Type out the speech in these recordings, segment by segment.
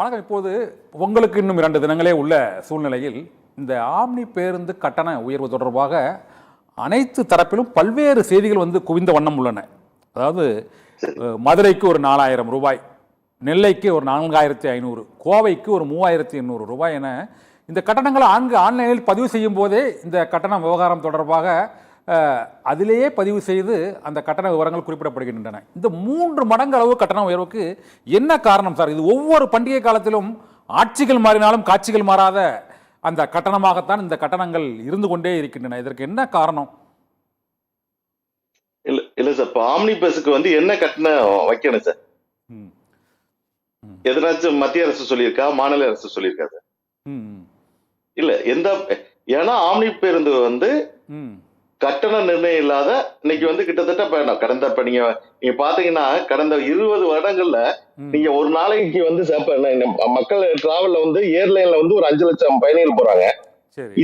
வணக்கம். இப்போது உங்களுக்கு இன்னும் இரண்டு தினங்களே உள்ள சூழ்நிலையில் இந்த ஆம்னி பேருந்து கட்டண உயர்வு தொடர்பாக அனைத்து தரப்பிலும் பல்வேறு செய்திகள் வந்து குவிந்த வண்ணம் உள்ளன. அதாவது மதுரைக்கு ஒரு நாலாயிரம் ரூபாய் நெல்லைக்கு ஒரு நான்காயிரத்தி ஐநூறு கோவைக்கு ஒரு மூவாயிரத்தி எண்ணூறு ரூபாய் என இந்த கட்டணங்களை ஆன்கு ஆன்லைனில் பதிவு செய்யும் போதே இந்த கட்டண விவகாரம் தொடர்பாக அதிலேயே பதிவு செய்து அந்த கட்டண விவரங்கள் குறிப்பிடப்படுகின்றன. இந்த மூன்று மடங்கு அளவு கட்டண உயர்வுக்கு என்ன காரணம் சார்? இது ஒவ்வொரு பண்டிகை காலத்திலும் ஆட்சிகள் மாறினாலும் காட்சிகள் மாறாத அந்த கட்டணமாகத்தான் இந்த கட்டணங்கள் இருந்து கொண்டே இருக்கின்றன. இதற்கு என்ன காரணம்? இல்ல இல்ல சார். இப்போ ஆம்னி பஸ்ஸுக்கு வந்து என்ன கட்டணம் வைக்கணும் சார்? ம், எதனாச்சும் மத்திய அரசு சொல்லியிருக்கா? மாநில அரசு சொல்லியிருக்கா சார்? இல்ல எந்த ஏன்னா ஆம்னி பேருந்து வந்து ம், கட்டண நிர்ணயம் இல்லாத இன்னைக்கு வந்து கிட்டத்தட்ட இப்ப கடந்த இப்ப நீங்க நீங்க பாத்தீங்கன்னா கடந்த இருபது வருடங்கள்ல. நீங்க ஒரு நாளைக்கு வந்து மக்கள் டிராவல்ல வந்து ஏர்லைன்ல வந்து ஒரு அஞ்சு லட்சம் பயணிகள் போறாங்க.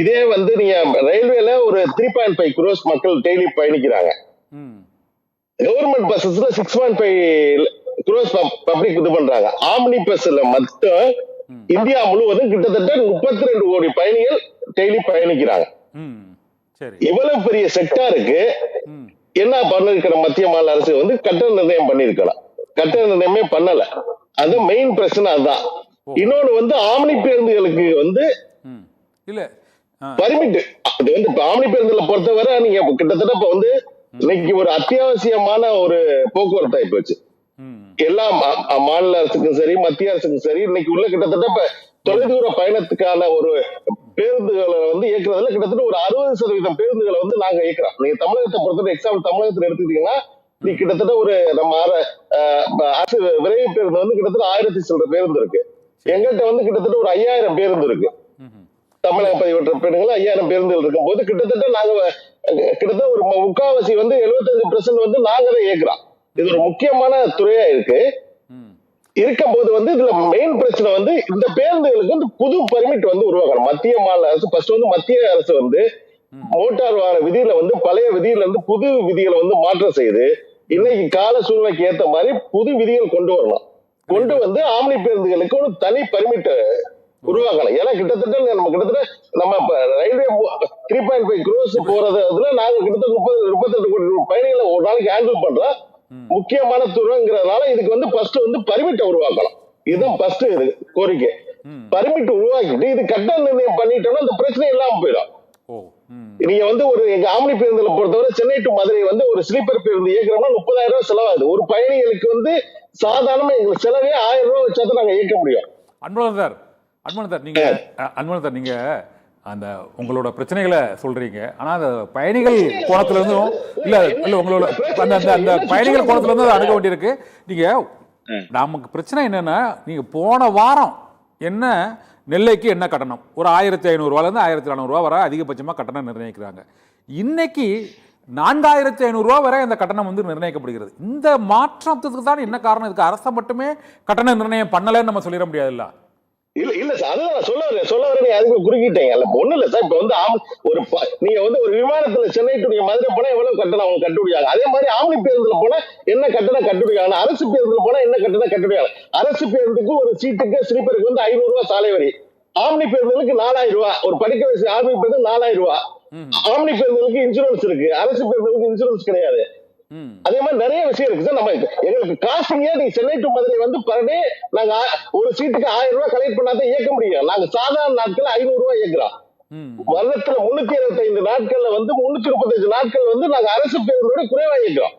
இதே வந்து நீங்க ரயில்வேல ஒரு த்ரீ பாயிண்ட் ஃபைவ் குரோஸ் மக்கள் டெய்லி பயணிக்கிறாங்க. Government பஸ்ஸஸ்ல six point five crore public இது பண்றாங்க. ஆம்னி பஸ்ல மட்டும். இந்தியா முழுவதும் கிட்டத்தட்ட முப்பத்தி ரெண்டு கோடி பயணிகள் டெய்லி பயணிக்கிறாங்க. இவ்வளவு பெரிய செக்டாருக்கு என்ன பண்ணிருக்கிற மத்திய மாநில அரசு வந்து கட்டண நிர்ணயம் பண்ணிருக்கலாம். கட்டண நிர்ணயமே பண்ணல. அது மெயின் பிரச்சனை அதுதான். இன்னொன்னு வந்து ஆம்னி பேருந்துகளுக்கு வந்து. இல்ல பர்மிட் அது வந்து ஆம்னி பேருந்துல பொறுத்தவரை நீங்க கிட்டத்தட்ட இப்ப வந்து இன்னைக்கு ஒரு அத்தியாவசியமான ஒரு போக்குவரத்து ஆகி போச்சு. எல்லா மாநில அரசுக்கும் சரி மத்திய அரசுக்கும் சரி இன்னைக்கு உள்ள கிட்டத்தட்ட இப்ப தொலைதூர பயணத்துக்கான ஒரு பேருந்துகளை வந்து இயக்குறதுல கிட்டத்தட்ட ஒரு அறுபது சதவீதம் பேருந்துகளை வந்து நாங்க இயக்குறோம். நீங்க தமிழகத்தை பொறுத்தவரை எக்ஸாம்பிள் தமிழகத்துல எடுத்துக்கிட்டீங்கன்னா நீ கிட்டத்தட்ட ஒரு நம்ம அரசு விரைவு பேருந்து வந்து கிட்டத்தட்ட ஆயிரத்தி சில்லற பேருந்து இருக்கு. எங்கிட்ட வந்து கிட்டத்தட்ட ஒரு ஐயாயிரம் பேருந்து இருக்கு. தமிழக பதிவற்ற பெண்கள் ஐயாயிரம் பேருந்துகள் இருக்கும்போது கிட்டத்தட்ட நாங்க கிட்டத்தட்ட ஒரு முக்காவாசி வந்து 75% பெர்சன்ட் வந்து நாங்க தான் இயக்குறோம். இது ஒரு முக்கியமான துறையா இருக்கு. ம், இருக்கும்போது வந்து இதுல மெயின் பிரச்சனை வந்து இந்த பேருந்துகளுக்கு வந்து புது பர்மிட் வந்து உருவாக்கணும் மத்திய மாநில அரசு ஃபர்ஸ்ட் வந்து மத்திய அரசு வந்து மோட்டார் வாகன விதியில வந்து பழைய விதியில இருந்து புது விதிகளை வந்து மாற்றம் செய்து இன்னைக்கு கால சூழ்நிலைக்கு ஏத்த மாதிரி புது விதிகள் கொண்டு வரணும். கொண்டு வந்து ஆம்னி பேருந்துகளுக்கு ஒரு தனி பர்மிட் உருவாக்கணும் ஏன்னா கிட்டத்தட்ட நம்ம கிட்டத்தட்ட நம்ம railway three point five crore போறது அதுல நாங்க கிட்டத்தட்ட முப்பது முப்பத்தெட்டு கோடி பயணிகளை ஒரு நாளைக்கு ஹேண்டில் பண்றோம். முக்கியமான துறைங்கிறதுனால இதுக்கு வந்து ஃபர்ஸ்ட் வந்து பர்மிட்டை உருவாக்கணும். இதுதான் ஃபர்ஸ்ட் இது கோரிக்கை. பர்மிட் உருவாக்கிட்டு இது கட்டண நிர்ணயம் பண்ணிட்டோம்னா அந்த பிரச்சனை இல்லாம போயிடும். நீங்க வந்து ஒரு எங்க ஆம்னி பேருந்துல பொறுத்தவரை சென்னை டு மதுரை வந்து ஒரு ஸ்லீப்பர் பேருந்து இயக்குறோம்னா முப்பதாயிரம் ரூபாய் செலவாகுது. ஒரு பயணிகளுக்கு வந்து சாதாரணமா எங்களுக்கு செலவே ஆயிரம் ரூபாய் வச்சா தான் நாங்க இயக்க முடியும். அன்பழகன் சார் அன்பழகன் சார் நீங்க அன்பழகன் சார் நீங்க அந்த உங்களோட பிரச்சனைகளை சொல்றீங்க. ஆனா அந்த பயணிகள் கோணத்துல இருந்தும் இல்ல இல்ல உங்களோட அந்த அந்த அந்த பயணிகள் கோணத்துல இருந்து அதை அணுக வேண்டியிருக்கு. நீங்க நமக்கு பிரச்சனை என்னன்னா நீங்க போன வாரம் என்ன நெல்லைக்கு என்ன கட்டணம்? ஒரு ஆயிரத்தி ஐநூறுரூவாலேருந்து ஆயிரத்தி நானூறுரூவா வரை அதிகபட்சமாக கட்டணம் நிர்ணயிக்கிறாங்க. இன்னைக்கு நான்காயிரத்தி ஐநூறுரூவா வரை அந்த கட்டணம் வந்து நிர்ணயிக்கப்படுகிறது. இந்த மாற்றத்துக்கு தான் என்ன காரணம்? இதுக்கு அரசை மட்டுமே கட்டண நிர்ணயம் பண்ணலைன்னு நம்ம சொல்லிட முடியாதுல்ல. இல்ல இல்ல சார் அதுதான் நான் சொல்ல வரேன். சொல்ல வரேன் அதுக்கு குறுக்கிட்டீங்க? இல்ல ஒண்ணு இல்ல சார் இப்ப வந்து ஆம்- ஒரு நீங்க வந்து ஒரு விமானத்துல சென்னை டு மதுரை போனா எவ்வளவு கட்டணம் அவங்க கட்டுப்படியாங்க அதே மாதிரி ஆம்னி பேருந்துல போனா என்ன கட்டணம் கட்டுப்படியாங்க அரசு பேருந்துல போனா என்ன கட்டணம் கட்டுப்படியாங்க அரசு பேருந்துக்கு ஒரு சீட்டுக்கு ஸ்லீப்பருக்கு வந்து ஐநூறு ரூபாய் சாலை வரி. ஆம்னி பேருந்துகளுக்கு நாலாயிரம் ரூபாய் ஒரு படிக்க வயசு ஆர்மி பேருந்து நாலாயிரம் ரூபாய் ம். ஆம்னி பேருந்துகளுக்கு இன்சூரன்ஸ் இருக்கு. அரசு பேருந்துகளுக்கு இன்சூரன்ஸ் கிடையாது. அதே மாதிரி நிறைய விஷயம் இருக்கு சார். நம்ம எங்களுக்கு காசுங்க நீங்க சென்னை டு மதுரை வந்து பர் டே நாங்க ஒரு சீட்டுக்கு ஆயிரம் ரூபாய் கலெக்ட் பண்ணாதான் இயக்க முடியும். நாங்க சாதாரண நாட்கள் ஐநூறு ரூபாய் இயக்குறோம். வருடத்துல முன்னூத்தி இருபத்தி ஐந்து நாட்கள்ல வந்து முன்னூத்தி முப்பத்தஞ்சு நாட்கள் வந்து நாங்க அரசு பேருந்தோட குறைவா இயக்குறோம்.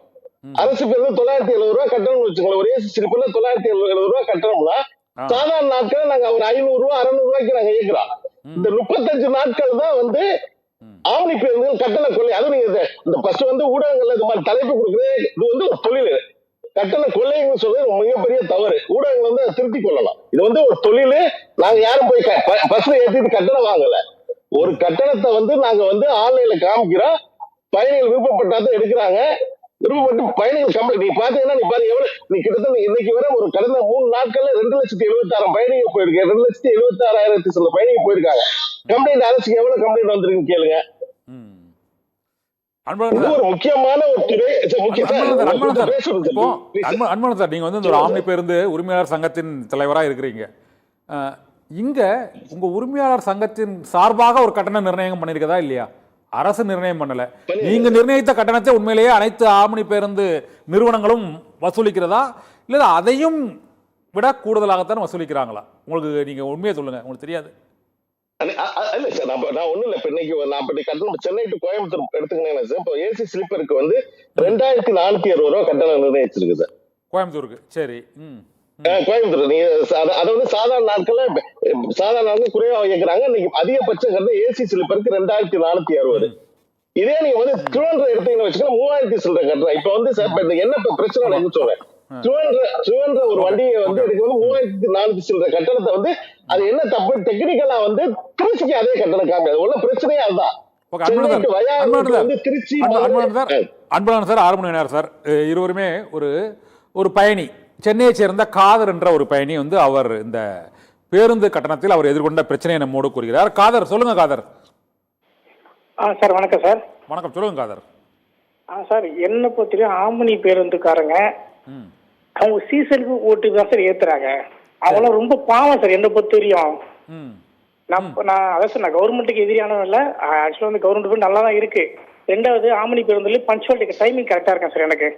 அரசு பேருந்து தொள்ளாயிரத்தி எழுபது ரூபாய் கட்டணம் வச்சுக்கோங்களேன். ஒரு ஏசி ஸ்லிப்ல தொள்ளாயிரத்தி எழுபது ரூபாய் கட்டணம்னா. சாதாரண நாட்கள் நாங்க ஒரு ஐநூறு ரூபாய் அறுநூறு ரூபாய்க்கு நாங்க இயக்குறோம். இந்த முப்பத்தஞ்சு நாட்கள் தான் வந்து ஆவணி பேருந்து கட்டண கொள்ளை. அதுவும் நீங்க இந்த- இந்த ஃபர்ஸ்ட் வந்து ஊடகங்கள்ல இந்த மாதிரி தலைப்பு கொடுக்குறது இது வந்து ஒரு தொழில் கட்டண கொள்ளைன்னு சொல்றது மிகப்பெரிய தவறு. ஊடகங்கள் வந்து அதை கொள்ளலாம். இது வந்து ஒரு தொழில். நாங்க யாரும் போய் பஸ்ல ஏற்றிட்டு கட்டணம் வாங்கல. ஒரு கட்டணத்தை வந்து நாங்க வந்து ஆன்லைன்ல காமிக்கிறோம். பயணிகள் விருப்பப்பட்டாதான் எடுக்கிறாங்க. விருப்பப்பட்டு பயணிகள் கம்பெனி நீ பாத்தீங்கன்னா நீ பாருங்க எவ்வளவு நீ கிட்டத்தட்ட இன்னைக்கு வரை ஒரு கடந்த மூணு நாட்கள்ல ரெண்டு லட்சத்தி எழுபத்தாயிரம் பயணிகள் போயிருக்கு ரெண்டு லட்சத்தி எழுபத்தாறாயிரத்தி சில பயணிகள் போயிருக்காங்க. கம்ப்ளைண்ட் அரசுக்கு எவ்வளவு கம்ப்ளைண்ட் வந்திருக்குன்னு கேளுங்க. ம். அன்பழகன் இது சார். ஒரு முக்கியமான ஒரு துறை சார், முக்கிய- sir, Anbazhagan sir, Anbazhagan sir. பேசுறது இப்போ சார். அன்ப- அன்பழகன் சார் நீங்க வந்து ஒரு ஆம்னி பேருந்து உரிமையாளர் சங்கத்தின் தலைவரா இருக்கிறீங்க. இங்க உங்க உரிமையாளர் சங்கத்தின் சார்பாக ஒரு கட்டண நிர்ணயம் பண்ணியிருக்கதா இல்லையா? அரசு நிர்ணயம் பண்ணல. நீங்க நிர்ணயித்த கட்டணத்தை உண்மையிலேயே அனைத்து ஆம்னி பேருந்து நிறுவனங்களும் வசூலிக்கிறதா? இல்லை அதையும் விட கூடுதலாகத்தான் வசூலிக்கிறாங்களா? உங்களுக்கு நீங்க உண்மையை சொல்லுங்க. உங்களுக்கு தெரியாது. இல்ல சார் நான் நான் ஒண்ணும் இல்ல. இப்ப இன்னைக்கு நான் இப்ப கட்டணம் சென்னை டு கோயம்புத்தூர் எடுத்துக்கினேன் சார். இப்போ ஏசி ஸ்லீப்பருக்கு வந்து ரெண்டாயிரத்தி நானூத்தி அறுபது ரூபா கட்டணம் நிர்ணயிச்சிருக்கு சார். கோயம்புத்தூருக்கு. சரி. ம். கோயம்புத்தூர். நீங்க அதை வந்து சாதாரண நாட்கள்ல சாதாரண நாட்கள் குறைவா இயக்குறாங்க இன்னைக்கு அதிகபட்சம் கட்டணம் ஏசி ஸ்லீப்பருக்கு ரெண்டாயிரத்தி நானூத்தி அறுபது இதே நீங்க வந்து திருவனந்தபுரம் எடுத்தீங்கன்னு வச்சுக்கோங்க மூவாயிரத்தி சில்லற கட்டணம் இப்ப வந்து சார் இப்ப என்ன பிரச்சனை எனக்கு சொல்றேன். திருவனந்தபுரம் திருவனந்தபுரம் ஒரு வண்டியை வந்து வந்து மூவாயிரத்தி நானூத்தி சில்லற கட்டணத்தை வந்து அது என்ன தப்பு? டெக்னிக்கலா வந்து திருச்சிக்கு அதே கட்டணம் காமியாது உள்ள பிரச்சனையே அதுதான் சென்னைக்கு சார். ஆறு மணி நேரம் சார். இருவருமே ஒரு ஒரு பயணி. சென்னையை சேர்ந்த காதர் என்ற ஒரு பயணி வந்து அவர் இந்த பேருந்து கட்டணத்தில் அவர் எதிர்கொண்ட பிரச்சனையை நம்மோடு கூறுகிறார். காதர் சொல்லுங்க காதர். ஆ சார் வணக்கம் சார். வணக்கம் சொல்லுங்க காதர். ஆ சார் என்னை பொறுத்தவரையும் ஆம்பனி பேருந்துக்காரங்க ம். அவங்க சீசனுக்கு ஓட்டு தான் சார் ஏத்துறாங்க. அவங்களாம் ரொம்ப பாவம் சார் என்னை பொறுத்தவரையும். ம். நான் நான் அதான் சார் நான் கவர்மெண்ட்டுக்கு எதிரானவன் இல்லை. ஆக்சுவலாக வந்து கவர்மெண்ட் நல்லா தான் இருக்கு. ரெண்டாவது ஆம்பனி பேருந்துல பஞ்சுவாலிட்டி டைமிங் கரெக்டாக இருக்கேன் சார் எனக்கு?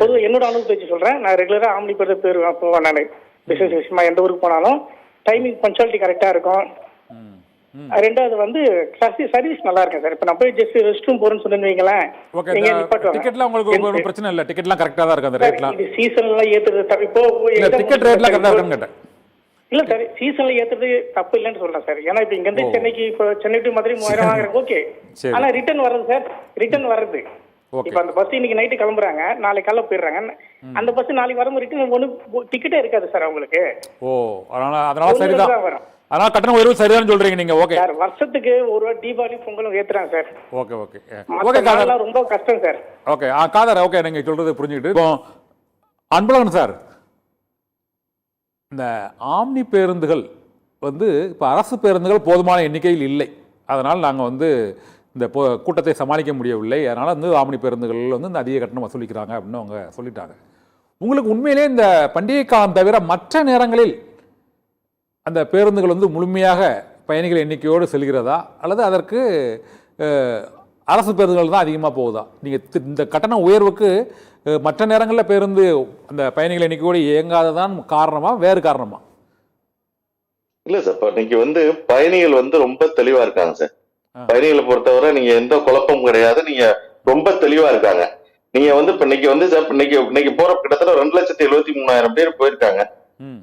பொதுவாக என்னோட அனுபவத்தை வச்சு சொல்கிறேன் நான் ரெகுலராக ஆம்பனி பேருந்து பேர் போவேன் நான் பிஸ்னஸ் விஷயமா எந்த ஊருக்கு போனாலும் டைமிங் பஞ்சுவாலிட்டி கரெக்டாக இருக்கும். ரெண்டாவது வந்து சர்வீஸ் நல்லா இருக்கும் சார். இப்போ நான் போய் ஜஸ்ட் ரெஸ்ட் ரூம் போறேன்னு சொன்னேன்னு வைங்களேன். ஓகே நீங்க. டிக்கெட்லாம் உங்களுக்கு ஒன்றும் பிரச்சனை இல்லை. டிக்கெட்லாம் கரெக்டாக தான் இருக்கு அந்த ரேட்லாம் இது சீசன்லாம் ஏத்துறது தப்பு. இப்போ டிக்கெட் ரேட்லாம் கரெக்டாக சார், இருக்குன்னு கேட்டேன். இல்ல சார் சீசன்ல ஏத்துறது தப்பு இல்லைன்னு சொல்றேன் சார். ஏன்னா இப்ப இங்க இருந்து. சென்னைக்கு இப்போ சென்னை டு மதுரை மூவாயிரம் வாங்குறேன். ஓகே. ஆனா ரிட்டர்ன் வர்றது சார். ரிட்டர்ன் வர்றது. இப்ப அந்த பஸ் இன்னைக்கு நைட்டு கிளம்புறாங்க. நாளைக்கு காலைல போயிடுறாங்க. அந்த பஸ் நாளைக்கு வரும்போது ரிட்டர்ன் ஒண்ணு டிக்கெட்டே இருக்காது சார் அவங்களுக்கு. ஓ அதனால அதனால சரிதான். தான் வரும். அதனால கட்டண உயர்வு சரிதான் சொல்றீங்க நீங்க. ஓகே. சார் வருஷத்துக்கு ஒரு வாட்டி தீபாவளி பொங்கலும் ஏத்துறாங்க sir. Okay okay. Okay Khader. ரொம்ப கஷ்டம் சார். ஓகே ஆ காதர் ஓகே நீங்கள் சொல்கிறது புரிஞ்சுக்கிட்டு. இப்போ அன்பழகன் சார் இந்த ஆம்னி பேருந்துகள் வந்து இப்போ அரசு பேருந்துகள் போதுமான எண்ணிக்கையில் இல்லை. அதனால் நாங்கள் வந்து இந்த போ கூட்டத்தை சமாளிக்க முடியவில்லை. அதனால் வந்து ஆமணி பேருந்துகள் வந்து இந்த அதிக கட்டணம் வசூலிக்கிறாங்க அப்படின்னு அவங்க சொல்லிட்டாங்க. உங்களுக்கு உண்மையிலே இந்த பண்டிகை காலம் தவிர மற்ற நேரங்களில் அந்த பேருந்துகள் வந்து முழுமையாக பயணிகள் எண்ணிக்கையோடு செல்கிறதா? அல்லது அதற்கு அரசு பேருந்துகள் தான் அதிகமாக போகுதா? நீங்கள் இந்த கட்டண உயர்வுக்கு மற்ற நேரங்களில் பேருந்து அந்த பயணிகள் எண்ணிக்கையோடு இயங்காததான் காரணமா? வேறு காரணமா? இல்லை சார் இப்போ இன்னைக்கு வந்து பயணிகள் வந்து ரொம்ப தெளிவாக இருக்காங்க சார். பயணிகளை பொறுத்தவரை நீங்க எந்த குழப்பமும் கிடையாது. நீங்க ரொம்ப தெளிவா இருக்காங்க. நீங்க வந்து இப்ப இன்னைக்கு வந்து இன்னைக்கு இன்னைக்கு போற கிட்டத்தட்ட ரெண்டு லட்சத்தி எழுபத்தி மூணாயிரம் பேர் போயிருக்காங்க.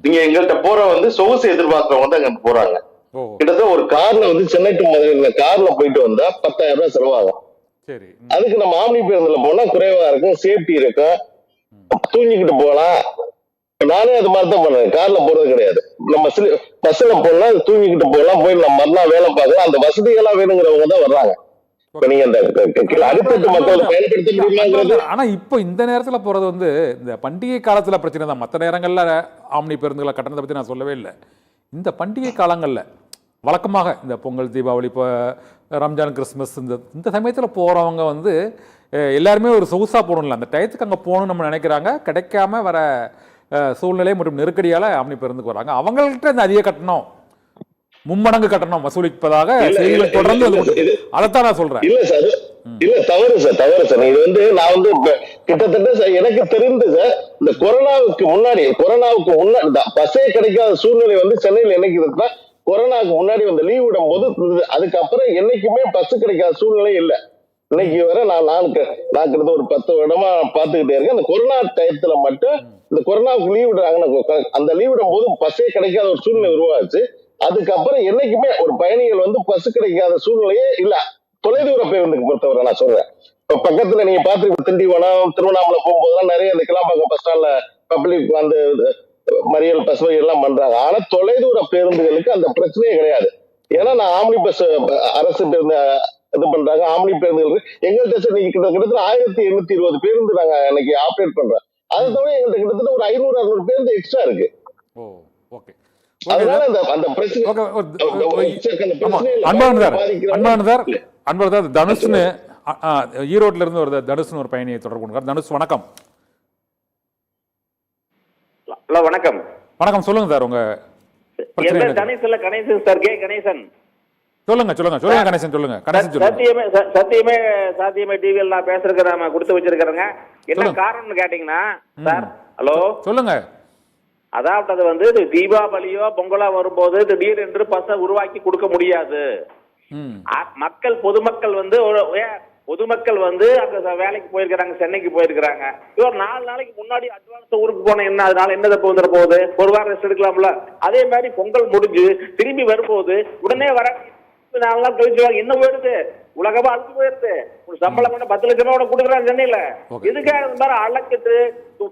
நீங்க எங்கள்கிட்ட போற வந்து சொகுசு எதிர்பார்க்கறவங்க வந்து அங்க போறாங்க. கிட்டத்தட்ட ஒரு கார்ல வந்து சென்னை டு மதுரை கார்ல போயிட்டு வந்தா பத்தாயிரம் ரூபாய் செலவாகும். அதுக்கு நம்ம ஆம்னி பேருந்துல போனா குறைவா இருக்கும் சேஃப்டி இருக்கும். தூங்கிக்கிட்டு போகலாம். நானே அது மாதிரி தான் பண்ணுவேன். கார்ல போறது கிடையாது. நம்ம பஸ்ல போனா தூங்கிக்கிட்டு போகலாம் போய் நம்ம மறுநாள் வேலை பார்க்கலாம். அந்த வசதிகளா வேணுங்கிறவங்க தான் வர்றாங்க. ஆனா இப்போ இந்த நேரத்துல போறது வந்து இந்த பண்டிகை காலத்துல பிரச்சனை தான். மற்ற நேரங்கள்ல ஆம்னி பேருந்துகளை கட்டணத்தை பத்தி நான் சொல்லவே இல்லை. இந்த பண்டிகை காலங்கள்ல வழக்கமாக இந்த பொங்கல் தீபாவளி இப்போ ரம்ஜான் கிறிஸ்மஸ் இந்த இந்த சமயத்தில் போகிறவங்க வந்து எல்லாருமே ஒரு சொகுசாக போகணும்ல அந்த டயத்துக்கு அங்கே போகணும்னு நம்ம நினைக்கிறாங்க. கிடைக்காம வர சூழ்நிலை மற்றும் நெருக்கடியால் ஆம்னி பேருந்துக்கு வராங்க. அவங்கள்ட்ட இந்த அதிக கட்டணம் மும்மடங்கு கட்டணம் வசூலிப்பதாக செய்திகள் தொடர்ந்து அதைத்தான் நான் சொல்றேன். இல்ல சார் இல்ல தவறு சார் தவறு சார் இது வந்து நான் வந்து கிட்டத்தட்ட எனக்கு தெரிந்து சார் இந்த கொரோனாவுக்கு முன்னாடி கொரோனாவுக்கு முன்னாடி பஸ்ஸே கிடைக்காத சூழ்நிலை வந்து சென்னையில் என்னைக்கு இருக்குன்னா கொரோனாவுக்கு முன்னாடி வந்து லீவ் விடும் போது. அதுக்கப்புறம் என்னைக்குமே பஸ் கிடைக்காத சூழ்நிலை இல்ல. இன்னைக்கு வரை நான் நான் க- நான் கிட்ட ஒரு பத்து வருடமா பாத்துக்கிட்டே இருக்கேன். அந்த கொரோனா டயத்துல மட்டும் இந்த கொரோனாவுக்கு லீவ் விடுறாங்கன்னு அந்த லீவ் விடும் போது பஸ்ஸே கிடைக்காத ஒரு சூழ்நிலை உருவாச்சு. அதுக்கப்புறம் என்னைக்குமே ஒரு பயணிகள் வந்து பஸ் கிடைக்காத சூழ்நிலையே இல்ல. தொலைதூர பேருந்துக்கு பொறுத்தவரை நான் சொல்றேன். இப்ப பக்கத்துல நீங்க பாத்துருக்க திண்டிவனம் திருவண்ணாமலை போகும்போதெல்லாம் நிறைய இந்த கிளாம்பாக்கம் பஸ் ஸ்டாண்ட்ல பப்ளிக் வந்து மறியல் பஸ் எல்லாம் பண்றாங்க. ஆனா தொலைதூர பேருந்துகளுக்கு அந்த பிரச்சனையே கிடையாது. ஏன்னா நான் ஆம்னி பஸ் அரசு பேருந்து இது பண்றாங்க. ஆம்னி பேருந்துகள் எங்கள்கிட்ட நீங்க கிட்ட- கிட்டத்தட்ட ஆயிரத்தி எண்ணூத்தி இருபது பேருந்து நாங்க இன்னைக்கு ஆப்ரேட் பண்றோம். அதை தவிர எங்கள்கிட்ட கிட்டத்தட்ட ஒரு ஐநூறு அறுநூறு பேருந்து எக்ஸ்ட்ரா இருக்கு. ஓ ஓகே தனுஷ்னு ஈரோட்ல இருந்து ஒரு தனுஷ்னு ஒரு பயணியை தொடர்பு கொண்டார் தனுஷ் வணக்கம். ஹலோ வணக்கம். வணக்கம் சொல்லுங்க சார் உங்க பேர். Ganesan sir K Ganesan. சொல்லுங்க சொல்லுங்க சொல்லுங்க கணேசன் சொல்லுங்க கணேசன் சொல்லுங்க. சத்தியமே சத்தியமே சாத்தியமே டிவியில் நான் பேசுறதுக்கு நாம கொடுத்து வச்சிருக்கிறேங்க. என்ன. காரணம்னு கேட்டீங்கன்னா சார் ஹலோ? சொல்லுங்க. அதாவது வந்து இது தீபாவளியோ பொங்கலோ வரும்போது திடீர் என்று பஸ்ஸை உருவாக்கி கொடுக்க முடியாது. மக்கள் பொதுமக்கள் வந்து பொதுமக்கள் வந்து அங்க வேலைக்கு போயிருக்கிறாங்க சென்னைக்கு போயிருக்கிறாங்க. இவர் நாலு நாளைக்கு முன்னாடி அட்வான்ஸ் ஊருக்கு போன என்ன அதனால என்ன தப்பு வந்துட போகுது? ஒரு வாரம் ரெஸ்ட் எடுக்கலாம்ல? அதே மாதிரி பொங்கல் முடிஞ்சு திரும்பி வரும்போது உடனே வர நாலு நாள் கழிச்சு என்ன போயிடுது? உலகமா அழுத்து போயிருது ஒரு சம்பளம் பண்ண பத்து லட்சம் ரூபா கொடுக்குறாங்க சென்னையில. எதுக்காக இந்த மாதிரி அழக்கிட்டு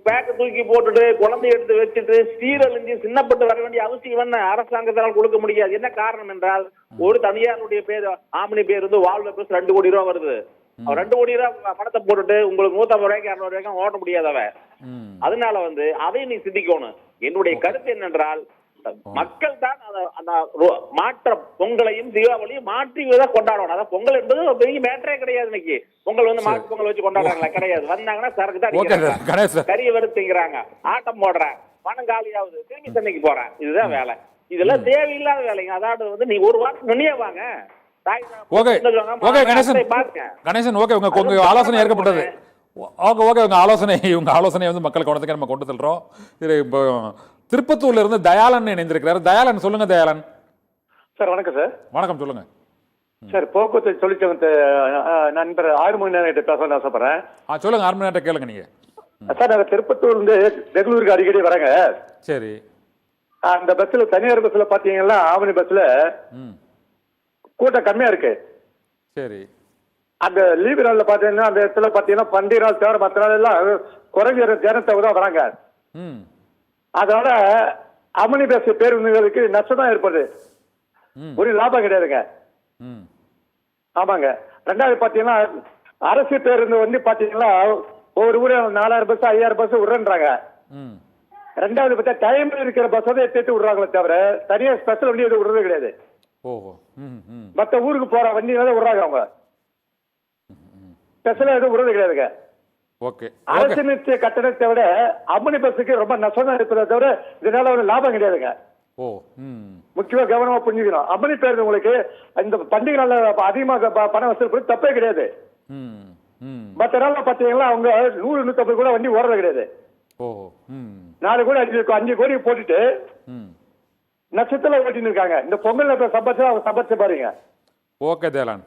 பேக்க தூக்கி போட்டுட்டு குழந்தை எடுத்து வச்சுட்டு சீரழிஞ்சு சின்னப்பட்டு வர வேண்டிய அவசியம் என்ன? அரசாங்கத்தால் கொடுக்க முடியாது. என்ன காரணம் என்றால் ஒரு தனியாருடைய பேர் ஆமணி பேர் வந்து வாழ்வு பேர் ரெண்டு கோடி ரூபா வருது. அவன் ரெண்டு கோடி ரூபா பணத்தை போட்டுட்டு உங்களுக்கு நூத்தம்பது ரூபாய்க்கு இரநூறு ரூபாய்க்கு ஓட்ட முடியாது அவன். ம். அதனால வந்து அதை நீ சிந்திக்கணும். என்னுடைய கருத்து என்னென்றால் மக்கள் தான் அந்த மாற்ற பொங்கலையும் தீபாவளியும் மாற்றி தான் கொண்டாடணும். அதான் பொங்கல் என்பது பெரிய மேட்டரே கிடையாது இன்னைக்கு. பொங்கல் வந்து மாட்டு பொங்கல் வச்சு கொண்டாடுறாங்களா? கிடையாது. வந்தாங்கன்னா சரக்கு தான் கறியை வெறுத்துங்கிறாங்க. ஆட்டம் போடுறேன். பணம் காலியாகுது. திரும்பி சென்னைக்கு போறேன். இதுதான் வேலை. இதெல்லாம் தேவையில்லாத வேலைங்க. அதாவது வந்து நீ ஒரு வாரம் முன்னே வாங்க. ஓகே. ஓகே கணேசன். ஓகே உங்க ஆலோசனை ஏற்கப்பட்டது. ஓகே ஓகே உங்க ஆலோசனை உங்க ஆலோசனை வந்து மக்கள் கவனத்துக்கு நம்ம கொண்டு இது இப்போ திருப்பத்தூர்ல இருந்து தயாளன் இணைந்திருக்கிறார். தயாளன் சொல்லுங்க தயாளன். சார் வணக்கம் சார். வணக்கம் சொல்லுங்க. சார் போக்குவரத்து தொழிற்சங்கத்து நண்பர் ஆறுமணி நேரம் பேச ஆசைப்படுறேன். ஆ சொல்லுங்க ஆறு மணி நேரம் கேளுங்க நீங்க. சார் நாங்கள் திருப்பத்தூர் இருந்து பெங்களூருக்கு அடிக்கடி வரேங்க. சரி. அந்த பஸ்ஸில் தனியார் பஸ்ஸில் பார்த்தீங்கன்னா ஆவணி பஸ்ஸில் ம். கூட்டம் கம்மியாக இருக்கு. சரி. அந்த லீவு நாளில் பார்த்தீங்கன்னா அந்த இடத்துல பார்த்தீங்கன்னா பண்டிகை நாள் தவிர மற்ற நாள் எல்லாம் குறைஞ்ச ஜனத்தை தான் வராங்க. ம் அதனால அமனி பஸ் பேருந்துகளுக்கு நஷ்டம் தான் ஏற்படுது. ஒரு லாபம் கிடையாதுங்க. ஆமாங்க. ரெண்டாவது பாத்தீங்கன்னா அரசு பேருந்து வந்து பாத்தீங்கன்னா ஒவ்வொரு ஊரும் நாலாயிரம் பஸ் ஐயாயிரம் பஸ் விடுறேன்றாங்க. ரெண்டாவது பார்த்தா டைம் இருக்கிற பஸ் வந்து எடுத்து விடுறாங்களே தவிர தனியா ஸ்பெஷல் வண்டி எதுவும் விடுறது கிடையாது. ஓஹோ. ம் ம் மத்த ஊருக்கு போற வண்டி தான் விடுறாங்க அவங்க. ஸ்பெஷலா எதுவும் விடுறது கிடையாதுங்க. அரசு நிறுத்திய கட்டணத்தை விட அம்மனி பஸ்ஸுக்கு ரொம்ப நஷ்டம் இருப்பதை தவிர இதனால ஒரு லாபம் கிடையாதுங்க. முக்கியமா கவனமா புரிஞ்சுக்கணும். அம்மனி பேருந்து உங்களுக்கு இந்த பண்டிகை நாள்ல அதிகமாக பணம் வசூல் தப்பே கிடையாது. மற்ற நாள்ல பாத்தீங்கன்னா அவங்க நூறு நூத்தம்பது கூட வண்டி ஓடுறது கிடையாது. நாலு கோடி அஞ்சு அஞ்சு கோடி போட்டுட்டு ம். நட்சத்திரம் ஓட்டின்னு இருக்காங்க. இந்த பொங்கல் சம்பாதிச்சு அவங்க சம்பாதிச்சு பாருங்க. ஓகே தயாளன்